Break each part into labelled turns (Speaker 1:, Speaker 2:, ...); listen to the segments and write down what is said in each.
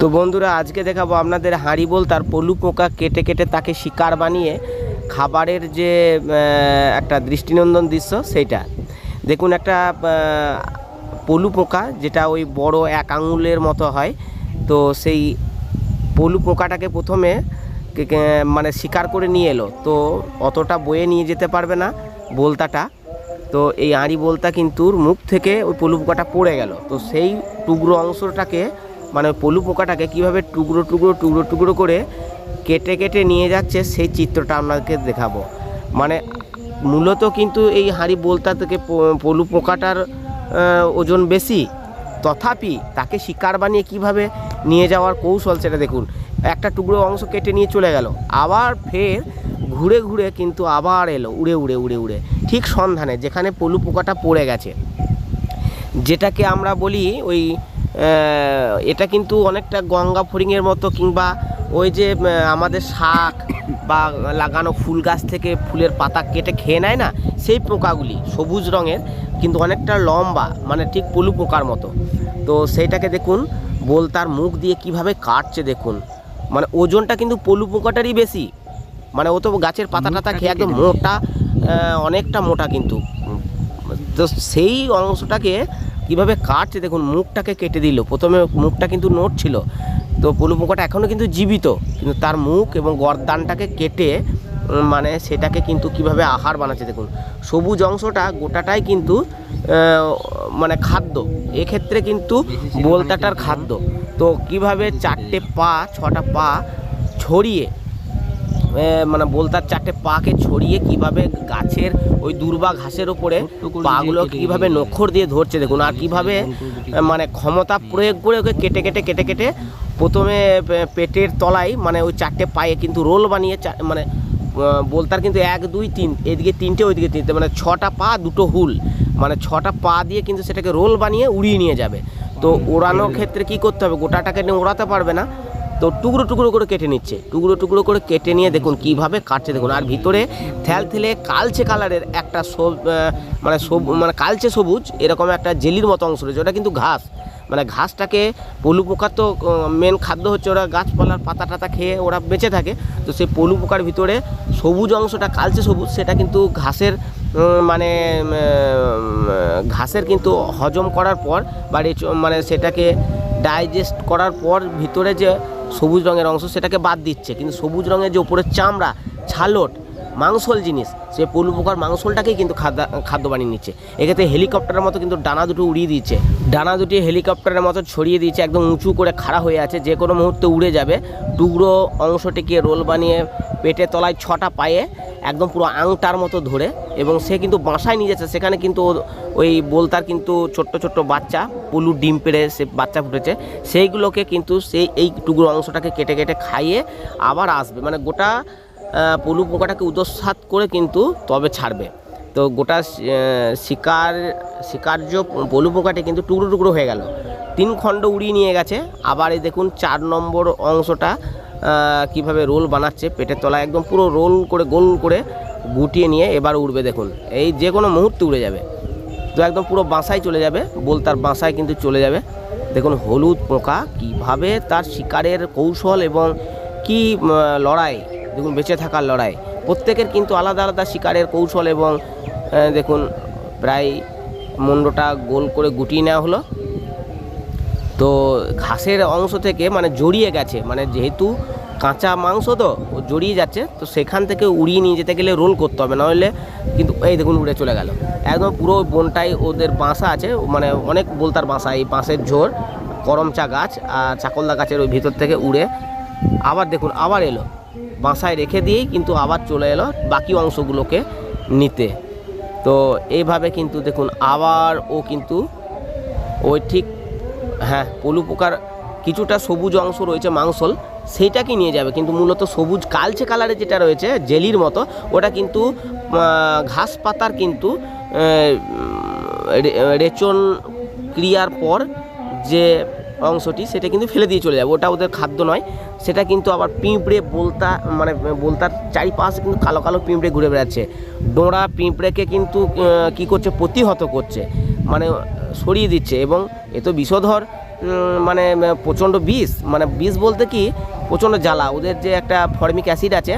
Speaker 1: তো বন্ধুরা, আজকে দেখাবো আপনাদের হাঁড়ি বল, তার পলু পোকা কেটে কেটে তাকে শিকার বানিয়ে খাবারের যে একটা দৃষ্টিনন্দন দৃশ্য সেইটা। দেখুন একটা পলু পোকা, যেটা ওই বড় এক আঙুলের মতো হয়, তো সেই পলু পোকাটাকে প্রথমে মানে শিকার করে নিয়ে এলো। তো অতটা বয়ে নিয়ে যেতে পারবে না বলতাটা। তো এই আঁড়ি বলতা কিন্তু মুখ থেকে ওই পলু পোকাটা পড়ে গেল। তো সেই টুকরো অংশটাকে মানে পলু পোকাটাকে কীভাবে টুকরো টুকরো টুকরো টুকরো করে কেটে কেটে নিয়ে যাচ্ছে, সেই চিত্রটা আপনাকে দেখাবো। মানে মূলত কিন্তু এই হাঁড়ি বলতা থেকে পলু পোকাটার ওজন বেশি। তথাপি তাকে শিকার বানিয়ে কীভাবে নিয়ে যাওয়ার কৌশল সেটা দেখুন। একটা টুকরো অংশ কেটে নিয়ে চলে গেল। আবার ফের ঘুরে ঘুরে কিন্তু আবার এলো, উড়ে উড়ে উড়ে উড়ে। ঠিক সন্ধানে যেখানে পলু পোকাটা পড়ে গেছে। যেটাকে আমরা বলি ওই এটা কিন্তু অনেকটা গঙ্গা ফড়িংয়ের মতো কিংবা ওই যে আমাদের শাক বা লাগানো ফুল গাছ থেকে ফুলের পাতা কেটে খেয়ে নেয় না সেই পোকাগুলি সবুজ রঙের কিন্তু অনেকটা লম্বা মানে ঠিক পলু পোকার মতো। তো সেইটাকে দেখুন বল তার মুখ দিয়ে কীভাবে কাটছে দেখুন। মানে ওজনটা কিন্তু পলু পোকাটারই বেশি। মানে ও তো গাছের পাতা টাতা খেয়ে একদম মোটা অনেকটা মোটা কিন্তু। তো সেই অংশটাকে কীভাবে কাটছে? দেখুন, মুখটাকে কেটে দিল। প্রথমে মুখটা কিন্তু নোট ছিল। তো পলু পোকাটা এখনও কিন্তু জীবিত। কিন্তু তার মুখ এবং গরদানটাকে কেটে মানে সেটাকে কিন্তু কীভাবে আহার বানাচ্ছে, দেখুন। সবুজ অংশটা গোটাটাই কিন্তু মানে খাদ্য। এক্ষেত্রে কিন্তু বোলতাটার খাদ্য। তো কীভাবে চারটে পা, ছটা পা ছড়িয়ে মানে বলতার চারটে পাকে ছড়িয়ে কীভাবে গাছের ওই দুর্বা ঘাসের ওপরে পাগুলো কীভাবে নখর দিয়ে ধরছে দেখুন আর কীভাবে মানে ক্ষমতা প্রয়োগ করে ওকে কেটে কেটে কেটে কেটে প্রথমে পেটের তলায় মানে ওই চারটে পায়ে কিন্তু রোল বানিয়ে মানে বলতার কিন্তু এক দুই তিন এদিকে তিনটে ওইদিকে তিনটে মানে ছটা পা দুটো হুল মানে ছটা পা দিয়ে কিন্তু সেটাকে রোল বানিয়ে উড়িয়ে নিয়ে যাবে। তো ওড়ানোর ক্ষেত্রে কি করতে হবে? গোটাটাকে নিয়ে ওড়াতে পারবে না। তো টুকরো টুকরো করে কেটে নিচ্ছে। টুকরো টুকরো করে কেটে নিয়ে দেখুন কীভাবে কাটছে। দেখুন, আর ভিতরে থ্যাল থেলে কালচে কালারের একটা সব মানে সব মানে কালচে সবুজ, এরকম একটা জেলির মতো অংশ রয়েছে। ওটা কিন্তু ঘাস। মানে ঘাসটাকে পলু পোকার তো মেন খাদ্য হচ্ছে ওরা গাছপালার পাতা টাতা খেয়ে ওরা বেঁচে থাকে। তো সেই পলু পোকার ভিতরে সবুজ অংশটা, কালচে সবুজ, সেটা কিন্তু ঘাসের মানে ঘাসের কিন্তু হজম করার পর বা রেচ- মানে সেটাকে ডাইজেস্ট করার পর ভিতরে যে সবুজ রঙের অংশ সেটাকে বাদ দিচ্ছে। কিন্তু সবুজ রঙের যে উপরের চামড়া ছালট মাংসল জিনিস। সে পলু পোকার মাংসলটাকেই কিন্তু খাদ্য খাদ্য বানিয়ে নিচ্ছে। এক্ষেত্রে হেলিকপ্টারের মতো কিন্তু ডানা দুটো উড়িয়ে দিচ্ছে ডানা দুটি হেলিকপ্টারের মতো ছড়িয়ে দিয়েছে, একদম উঁচু করে খাড়া হয়ে আছে, যে কোনো মুহূর্তে উড়ে যাবে। টুকরো অংশটিকে রোল বানিয়ে পেটে তলায় ছটা পায়ে, একদম পুরো আংটার মতো ধরে, এবং সে কিন্তু বাসায় নিয়ে যাচ্ছে। সেখানে কিন্তু ওই বলতার কিন্তু ছোট্ট ছোট্ট বাচ্চা, পলুর ডিম পেড়ে সে বাচ্চা ফুটেছে। সেইগুলোকে কিন্তু সেই এই টুকরো অংশটাকে কেটে কেটে খাইয়ে আবার আসবে। মানে গোটা পলু পোকাটাকে উদস্বাত করে কিন্তু তবে ছাড়বে। তো গোটা শিকার, শিকার্য পলু পোকাটি কিন্তু টুকরো টুকরো হয়ে গেল। তিন খণ্ড উড়িয়ে নিয়ে গেছে। আবার এই দেখুন, চার নম্বর অংশটা কীভাবে রোল বানাচ্ছে পেটের তলায়, একদম পুরো রোল করে, গোল করে গুটিয়ে নিয়ে এবার উড়বে দেখুন। এই যে কোনো মুহূর্তে উড়ে যাবে। তো একদম পুরো বাসায় চলে যাবে। বলতার বাসায় কিন্তু চলে যাবে। দেখুন, হলুদ পোকা কীভাবে তার শিকারের কৌশল এবং কি লড়াই দেখুন, বেঁচে থাকার লড়াই। প্রত্যেকের কিন্তু আলাদা আলাদা শিকারের কৌশল এবং দেখুন, প্রায় মুন্ডটা গোল করে গুটিয়ে নেওয়া হলো। তো ঘাসের অংশ থেকে মানে জড়িয়ে গেছে মানে যেহেতু কাঁচা মাংস তো, ও জড়িয়ে যাচ্ছে, তো সেখান থেকে উড়িয়ে নিয়ে যেতে গেলে রোল করতে হবে, নাহলে কিন্তু এই দেখুন, উড়ে চলে গেল। একদম পুরো বনটাই ওদের বাসা আছে মানে অনেক বলতার বাসা, এই বাঁশের ঝোর, করমচা গাছ আর চাকলদা গাছের ওই ভিতর থেকে উড়ে আবার দেখুন, আবার এলো। বাসায় রেখে দিয়েই কিন্তু আবার চলে এলো বাকি অংশগুলোকে নিতে। তো এইভাবে কিন্তু দেখুন আবার ও কিন্তু ওই ঠিক হ্যাঁ পলু পোকার কিছুটা সবুজ অংশ রয়েছে, মাংসল সেইটাকে নিয়ে যাবে। কিন্তু মূলত সবুজ কালচে কালারে যেটা রয়েছে, জেলির মতো, ওটা কিন্তু ঘাস পাতার কিন্তু রেচন ক্রিয়ার পর যে অংশটি, সেটা কিন্তু ফেলে দিয়ে চলে যাবে। ওটা ওদের খাদ্য নয়। সেটা কিন্তু আবার পিঁপড়ে বলতা মানে বলতার চারিপাশে কিন্তু কালো কালো পিঁপড়ে ঘুরে বেড়াচ্ছে। ডোঁড়া পিঁপড়েকে কিন্তু কি করছে? প্রতিহত করছে। মানে সরিয়ে দিচ্ছে। এবং এ তো বিষধর মানে প্রচণ্ড বিষ। মানে বিষ বলতে কি? প্রচণ্ড জ্বালা। ওদের যে একটা ফর্মিক অ্যাসিড আছে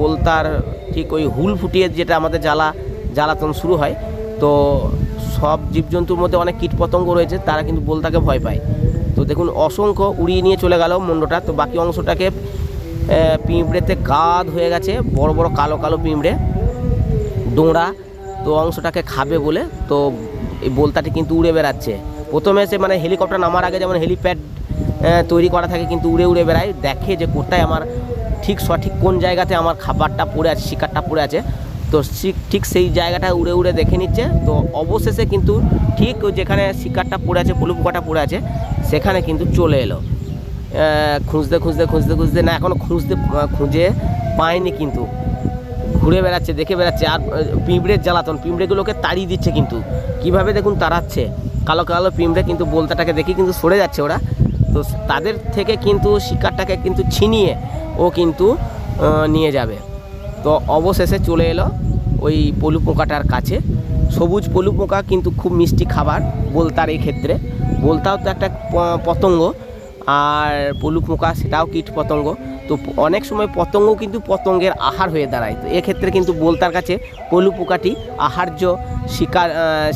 Speaker 1: বলতার ঠিক ওই হুল ফুটিয়ে যেটা আমাদের জ্বালা, জ্বালাতন শুরু হয়। তো সব জীবজন্তুর মধ্যে অনেক কীটপতঙ্গ রয়েছে, তারা কিন্তু বলতাকে ভয় পায়। তো দেখুন, অসংখ্য উড়িয়ে নিয়ে চলে গেল মুন্ডটা। তো বাকি অংশটাকে পিঁপড়েতে গাদ হয়ে গেছে, বড় বড় কালো কালো পিঁপড়ে, ডোঁড়া। তো অংশটাকে খাবে বলে, তো এই বোলতাটি কিন্তু উড়ে বেড়াচ্ছে। প্রথমে সে মানে হেলিকপ্টার নামার আগে যেমন হেলিপ্যাড তৈরি করা থাকে, কিন্তু উড়ে উড়ে বেড়ায়। দেখে যে কোথায় আমার, ঠিক সঠিক কোন জায়গাতে আমার খাবারটা পড়ে আছে, শিকারটা পড়ে আছে। তো ঠিক- সেই জায়গাটা উড়ে উড়ে দেখে নিচ্ছে। তো অবশেষে কিন্তু ঠিক যেখানে শিকারটা পড়ে আছে পলু পোকাটা পড়ে আছে, সেখানে কিন্তু চলে এলো। খুঁজতে খুঁজতে খুঁজতে খুঁজতে না এখনও খুঁজতে, খুঁজে পায়নি কিন্তু। ঘুরে বেড়াচ্ছে, দেখে বেড়াচ্ছে, আর পিঁপড়ের জ্বালাতন, পিঁপড়েগুলোকে তাড়িয়ে দিচ্ছে কিন্তু। কীভাবে দেখুন তাড়াচ্ছে? কালো কালো পিঁপড়ে কিন্তু বলতাটাকে দেখে কিন্তু সরে যাচ্ছে ওরা। তো তাদের থেকে কিন্তু শিকারটাকে কিন্তু ছিনিয়ে ও কিন্তু নিয়ে যাবে। তো অবশেষে চলে এলো ওই পলু পোকাটার কাছে। সবুজ পলু পোকা কিন্তু খুব মিষ্টি খাবার বলতার এই ক্ষেত্রে বলতাও তো একটা পতঙ্গ, আর পলু পোকা সেটাও কীট পতঙ্গ। তো অনেক সময় পতঙ্গ কিন্তু পতঙ্গের আহার হয়ে দাঁড়ায়। তো এক্ষেত্রে কিন্তু বলতার কাছে পলু পোকাটি আহার্য শিকার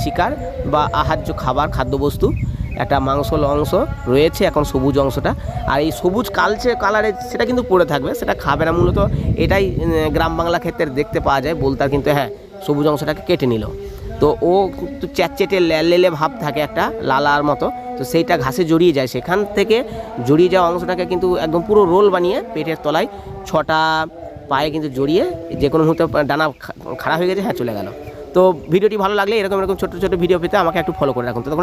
Speaker 1: শিকার বা আহার্য খাবার, খাদ্যবস্তু। একটা মাংসল অংশ রয়েছে, এখন সবুজ অংশটা। আর এই সবুজ কালচে কালারে সেটা কিন্তু পড়ে থাকবে, সেটা খাবে না, মূলত এটাই গ্রাম বাংলা ক্ষেত্রে দেখতে পাওয়া যায়, বলতার কিন্তু হ্যাঁ সবুজ অংশটাকে কেটে নিল। তো ও চ্যাটচেটে লেলে ভাব থাকে একটা লালার মতো, তো সেইটা ঘাসে জড়িয়ে যায়। সেখান থেকে জড়িয়ে যাওয়া অংশটাকে কিন্তু একদম পুরো রোল বানিয়ে পেটের তলায় ছটা পায়ে কিন্তু জড়িয়ে যে কোনো মুহূর্তে ডানা খা- খাড়া হয়ে গেছে হ্যাঁ চলে গেল। তো ভিডিওটি ভালো লাগলে এরকম এরকম ছোটো ছোটো ভিডিও পেতে আমাকে একটু ফলো করে রাখুন। তো তখন